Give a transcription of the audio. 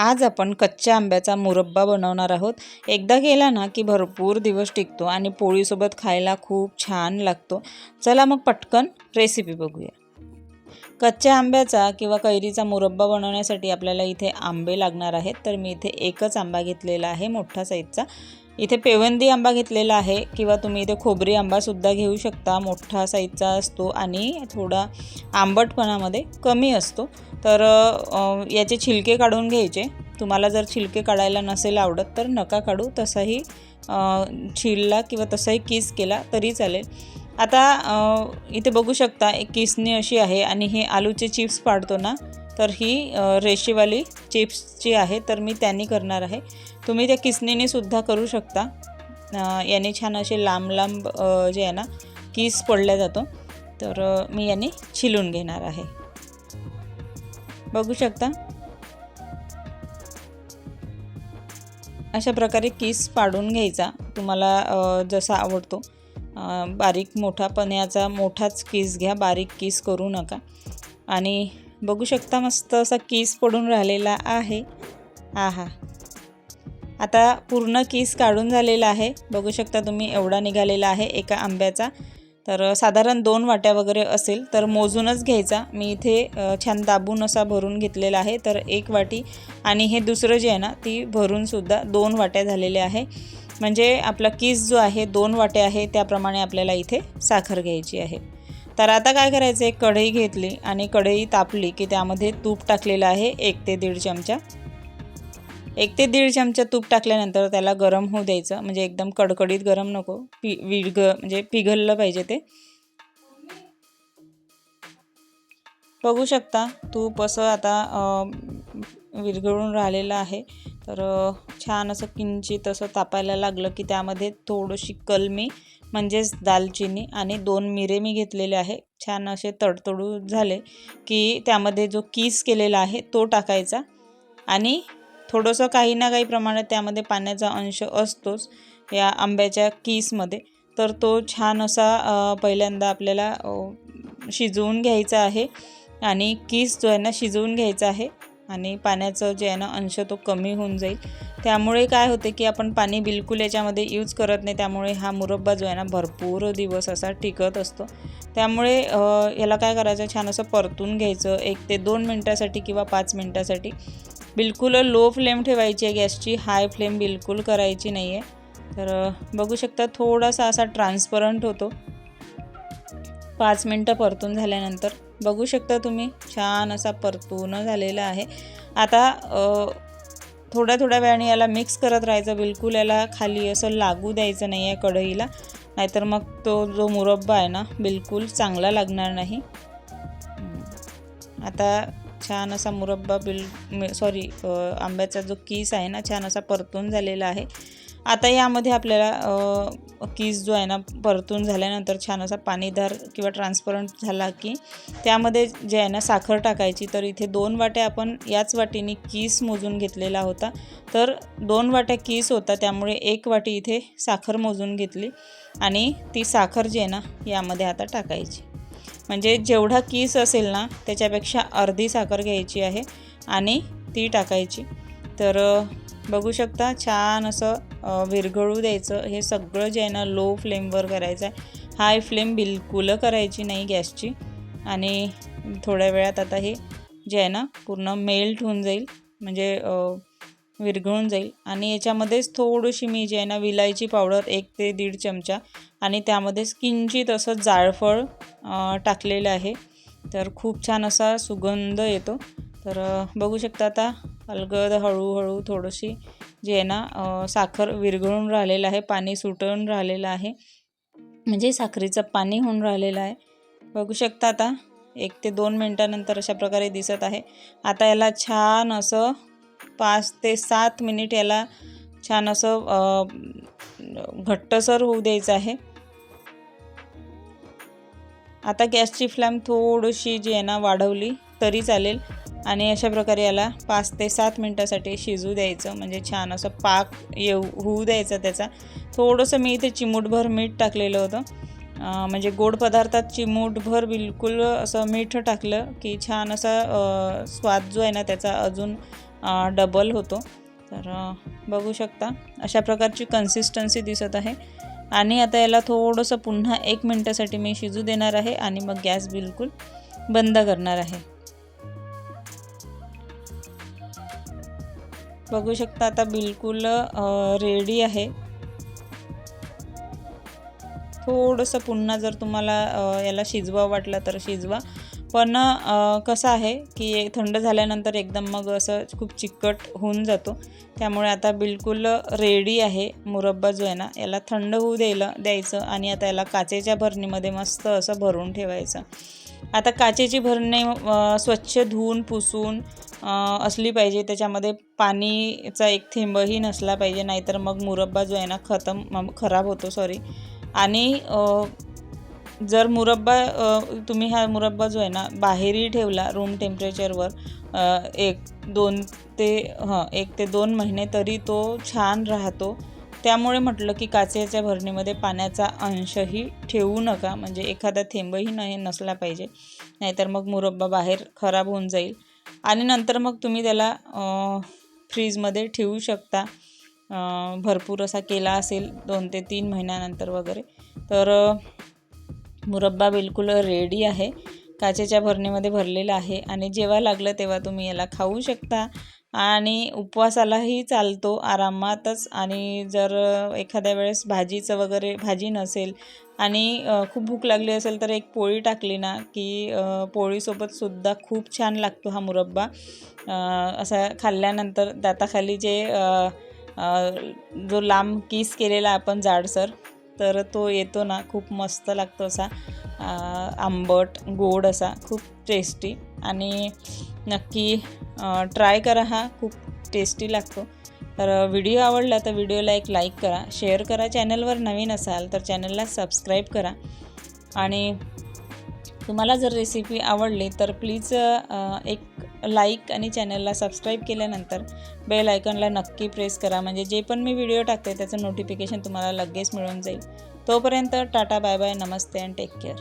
आज आपण कच्च्या आंब्याचा मुरब्बा बनवणार आहोत. एकदा केला ना की भरपूर दिवस टिकतो आणि पोळीसोबत खायला खूप छान लागतो. चला मग पटकन रेसिपी बघूया. कच्च्या आंब्याचा किंवा कैरीचा मुरब्बा बनवण्यासाठी आपल्याला इथे आंबे लागणार आहेत. तर मी इथे एकच आंबा घेतलेला आहे मोठा साईजचा इथे पेवंदी आंबा घेतलेला आहे किंवा तुम्ही इथे खोबरी आंबासुद्धा घेऊ शकता. मोठा साईजचा असतो आणि थोडा आंबटपणामध्ये कमी असतो. तर याचे छिलके काढून घ्यायचे. तुम्हाला जर छिलके काढायला नसेल आवडत तर नका काढू. तसाही छिलला किंवा तसाही किस केला तरी चालेल. आता इथे बघू शकता एक किसनी अशी आहे आणि हे आलूचे चिप्स पाडतो ना तर ही रेशीवाली चिप्सची आहे तर मी त्यांनी करणार आहे. तुम्ही त्या किसनीने सुद्धा करू शकता. याने छान असे लांब लांब जे आहे ना किस पडल्या जातो. तर मी याने छिलून घेणार आहे. बघू शकता. अशा प्रकारे किस पाडून घ्यायचा तुम्हाला जसा आवडतो. बारीक मोठा पण याचा मोठाच किस घ्या बारीक किस करू नका. आणि बघू शकता मस्त असा केस पडून राहिलेला आहे. आहा. आता पूर्ण किस काढून झालेला आहे. बघू शकता तुम्ही एवढा निघालेला आहे एका आंब्याचा. तर साधारण दोन वाट्या वगैरे असेल तर मोजूनच घ्यायचा. मी इथे छान दाबून असा भरून घेतलेला आहे. तर एक वाटी आणि हे दुसरं जे आहे ना ती भरूनसुद्धा दोन वाट्या झालेल्या आहे. म्हणजे आपला किस जो आहे दोन वाट्या आहे त्याप्रमाणे आपल्याला इथे साखर घ्यायची आहे. तर आता काय करायचं आहे कढई घेतली आणि कढई तापली की त्यामध्ये तूप टाकलेलं आहे एक ते दीड चमचा. एक ते दीड चमचा तूप टाकल्यानंतर त्याला गरम होऊ द्यायचं म्हणजे एकदम कडकडीत गरम नको पि विरग म्हणजे पिघललं पाहिजे ते. बघू शकता तूप असं आता विरघळून राहिलेलं आहे. तर छान असं किंचित असं तापायला लागलं की त्यामध्ये थोडीशी कलमी म्हणजेच दालचिनी आणि दोन मिरे मी घेतलेले आहे. छान असे तडतडू झाले की त्यामध्ये जो किस केलेला आहे तो टाकायचा आणि थोडंसं काही ना काही प्रमाणात त्यामध्ये पाण्याचा अंश असतोच या आंब्याच्या किसमध्ये. तर तो छान असा पहिल्यांदा आपल्याला शिजवून घ्यायचा आहे आणि किस जो आहे ना शिजवून घ्यायचा आहे. आणि पाण्याचं जे आहे ना अंश तो कमी होऊन जाईल. त्यामुळे काय होते की आपण पाणी बिलकुल याच्यामध्ये यूज करत नाही. त्यामुळे हा मुरब्बा जो आहे ना भरपूर दिवस असा टिकत असतो. त्यामुळे याला काय करायचं? छान असं परतून घ्यायचं. एक ते दोन मिनटासाठी किंवा पाच मिनटासाठी. बिलकुल लो फ्लेम ठेवायची आहे गॅसची. हाय फ्लेम बिलकुल करायची नाही आहे तर बघू शकता थोडासा असा ट्रान्सपरंट होतो. पाच मिनटं परतून झाल्यानंतर. बघू शकता तुम्ही छान असा परतून झालेला आहे. आता थोड्या थोड्या वेळाने याला मिक्स करत राहायचं बिलकुल याला खाली असं लागू द्यायचं नाही आहे कढईला नाहीतर मग तो जो मुरब्बा आहे ना बिलकुल चांगला लागणार नाही. आता छान असा मुरब्बा बिल सॉरी आंब्याचा जो कीस आहे ना छान असा परतून झालेला आहे. आता यामध्ये आपल्याला कीस जो आहे ना परतून झाल्यानंतर छान असा पाणीदार किंवा ट्रान्सपरंट झाला की त्यामध्ये जे आहे ना साखर टाकायची. तर इथे दोन वाट्या आपण याच वाटीने किस मोजून घेतलेला होता. तर दोन वाट्या किस होता त्यामुळे एक वाटी इथे साखर मोजून घेतली आणि ती साखर जी आहे ना यामध्ये आता टाकायची. म्हणजे जेवढा कीस असेल ना त्याच्यापेक्षा अर्धी साखर घ्यायची आहे आणि ती टाकायची. तर बघू शकता छान असं विरघळू द्यायचं. हे सगळं जे आहे ना लो फ्लेमवर करायचं आहे. हाय फ्लेम बिलकुल करायची नाही गॅसची. आणि थोड्या वेळात आता हे जे आहे ना पूर्ण मेल्ट होऊन जाईल. म्हणजे विरघळून जाईल. आणि याच्यामध्येच थोडीशी मी जे आहे ना विलायची पावडर एक ते दीड चमचा आणि त्यामध्येच किंचित असं जाळफळ टाकलेलं आहे. तर खूप छान असा सुगंध येतो. तर बघू शकता आता अलगद हळूहळू थोडीशी जे आहे ना साखर विरघळून राहिलेलं आहे पाणी सुटून राहिलेलं आहे. म्हणजे साखरेचं पाणी होऊन राहिलेलं आहे. बघू शकता आता एक ते दोन मिनटानंतर अशा प्रकारे दिसत आहे. आता याला छान असं पाच ते सात मिनिट याला छान असं घट्टसर होऊ द्यायचं आहे. आता गॅसची फ्लॅम थोडीशी जी आहे ना वाढवली तरी चालेल. आणि अशा प्रकारे याला पाच ते सात मिनटासाठी शिजू द्यायचं. म्हणजे छान असं पाक येऊ होऊ द्यायचा त्याचा. थोडंसं मी इथे चिमूटभर मीठ टाकलेलं होतं. म्हणजे गोड पदार्थात चिमूटभर बिलकुल असं मीठ टाकलं की छान असा स्वाद जो आहे ना त्याचा अजून डबल होतो. तर बघू शकता. अशा प्रकारची कन्सिस्टन्सी दिसत आहे. आणि आता याला थोडंसं पुन्हा एक मिनटासाठी मी शिजू देणार आहे आणि मग गॅस बिलकुल बंद करणार आहे. बघू शकता आता बिलकुल रेडी आहे. थोडंसं पुन्हा जर तुम्हाला याला शिजवा वाटलं तर शिजवा. पण कसं आहे की थंड झाल्यानंतर एकदम मग असं खूप चिकट होऊन जातो. त्यामुळे आता बिलकुल रेडी आहे मुरब्बा जो आहे ना याला थंड होऊ द्यायला द्यायचं आणि आता याला काचेच्या भरणीमध्ये मस्त असं भरून ठेवायचं. आता काचेची भरणी स्वच्छ धुवून पुसून असली पाहिजे. त्याच्यामध्ये पाणीचा एक थेंबही नसला पाहिजे नाहीतर मग मुरब्बा जो आहे ना खतम खराब होतो. सॉरी आणि जर मुरब्बा तुम्ही हा मुरब्बा जो आहे ना बाहेरही ठेवला रूम टेम्परेचरवर एक दोन ते हां एक ते दोन महिने तरी तो छान राहतो. त्यामुळे म्हटलं की काचेच्या भरणीमध्ये पाण्याचा अंशही ठेवू नका. म्हणजे एखादा थेंबही नाही नसला पाहिजे. नाहीतर मग मुरब्बा बाहेर खराब होऊन जाईल. आणि नंतर मग तुम्ही त्याला फ्रीजमध्ये ठेवू शकता. भरपूर असा केला असेल दोन ते तीन महिन्यानंतर वगैरे. तर मुरब्बा बिलकुल रेडी आहे. काचेच्या भरणीमध्ये भरलेलं आहे आणि जेव्हा लागलं तेव्हा तुम्ही याला खाऊ शकता. आणि उपवासालाही चालतो आरामातच. आणि जर एखाद्या वेळेस भाजीचं वगैरे भाजी नसेल आणि खूप भूक लागली असेल तर एक पोळी टाकली ना की पोळीसोबतसुद्धा खूप छान लागतो हा मुरब्बा. असा खाल्ल्यानंतर दाताखाली जे जो लांब किस केलेला आपण जाडसर तर तो येतो ना खूप मस्त लागतो असा. आंबट गोड असा खूप टेस्टी आणि नक्की ट्राय करा हा खूप टेस्टी लागतो. तर व्हिडिओ आवडला तर व्हिडिओला एक लाईक करा. शेअर करा चॅनलवर नवीन असाल तर चॅनलला सबस्क्राईब करा. आणि तुम्हाला जर रेसिपी आवडली तर प्लीज एक लाईक आणि चॅनलला सबस्क्राईब केल्यानंतर बेल आयकॉनला नक्की प्रेस करा. म्हणजे जे पण मी व्हिडिओ टाकते त्याचं नोटिफिकेशन तुम्हाला लगेच मिळून जाईल. तोपर्यंत टाटा बाय बाय नमस्ते अँड टेक केअर